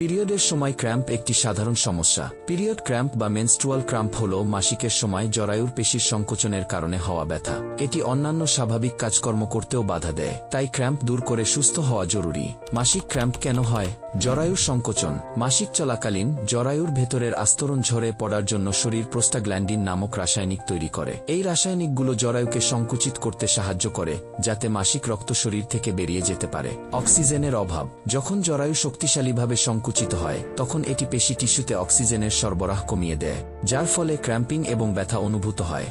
পিরিয়ডের সময় ক্র্যাম্প একটি সাধারণ সমস্যা। পিরিয়ড ক্র্যাম্প বা মেনস্ট্রুয়াল ক্র্যাম্প হল মাসিকের সময় জরায়ুর পেশির সংকোচনের কারণে হওয়া ব্যথা। এটি অন্যান্য স্বাভাবিক কাজকর্ম করতেও বাধা দেয়, তাই ক্র্যাম্প দূর করে সুস্থ হওয়া জরুরি। মাসিক ক্র্যাম্প কেন হয়? জরায়ুর সংকোচন, মাসিক চলাকালীন জরায়ুর ভেতরের আস্তরণ ঝরে পড়ার জন্য শরীর প্রোস্টাগ্ল্যান্ডিন নামক রাসায়নিক তৈরি করে। এই রাসায়নিকগুলো জরায়ুকে সংকুচিত করতে সাহায্য করে, যাতে মাসিক রক্ত শরীর থেকে বেরিয়ে যেতে পারে। অক্সিজেনের অভাব, যখন জরায়ু শক্তিশালীভাবে সংকুচিত হয়, তখন এটি পেশি টিস্যুতে অক্সিজেনের সরবরাহ কমিয়ে দেয়, যার ফলে ক্র্যাম্পিং এবং ব্যথা অনুভূত হয়।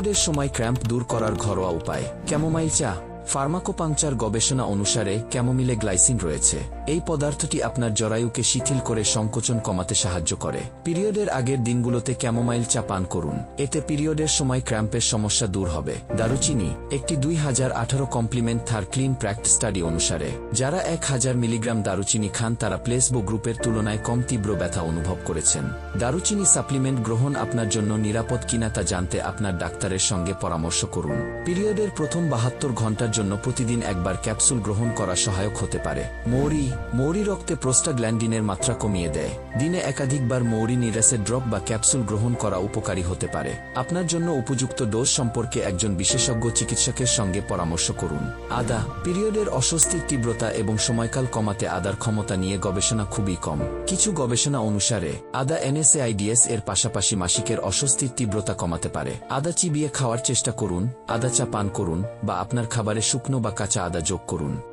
পিরিয়ডের সময় ক্র্যাম্প দূর করার ঘরোয়া উপায়। ক্যামোমাইল চা। ফার্মাকোপাংচার গবেষণা অনুসারে ক্যামোমিলে গ্লাইসিন রয়েছে। এই পদার্থটি আপনার জরায়ুকে শিথিল করে সংকোচন কমাতে সাহায্য করে। পিরিয়ডের আগের দিনগুলোতে ক্যামোমাইল চা পান করুন। এতে পিরিয়ডের সময় ক্র্যাম্পের সমস্যা দূর হবে। দারুচিনি, একটি দুই হাজার আঠারো কমপ্লিমেন্ট থার ক্লিন প্র্যাক্ট স্টাডি অনুসারে। যারা এক হাজার মিলিগ্রাম দারুচিনি খান, তারা প্লেসবো গ্রুপের তুলনায় কম তীব্র ব্যথা অনুভব করেছেন। দারুচিনি সাপ্লিমেন্ট গ্রহণ আপনার জন্য নিরাপদ কিনা তা জানতে আপনার ডাক্তারের সঙ্গে পরামর্শ করুন। পিরিয়ডের প্রথম বাহাত্তর ঘণ্টার জন্য প্রতিদিন একবার ক্যাপসুল গ্রহণ করা সহায়ক হতে পারে। মৌরি মৌরি রক্তে প্রোস্টাগ্ল্যান্ডিনের মাত্রা কমিয়ে দেয়। দিনে একাধিকবার মৌরি নিরাসের ড্রপ বা ক্যাপসুল গ্রহণ করা উপকারী হতে পারে। আপনার জন্য উপযুক্ত ডোজ সম্পর্কে একজন বিশেষজ্ঞ চিকিৎসকের সঙ্গে পরামর্শ করুন। আদা, পিরিয়ডের অস্বস্তির তীব্রতা এবং সময়কাল কমাতে আদার ক্ষমতা নিয়ে গবেষণা খুবই কম। কিছু গবেষণা অনুসারে, আদা এনএসএআইডিএস এর পাশাপাশি মাসিকের অস্বস্তির তীব্রতা কমাতে পারে। আদা চিবিয়ে খাওয়ার চেষ্টা করুন, আদা চা পান করুন বা আপনার খাবারে শুকনো বা কাঁচা আদা যোগ করুন।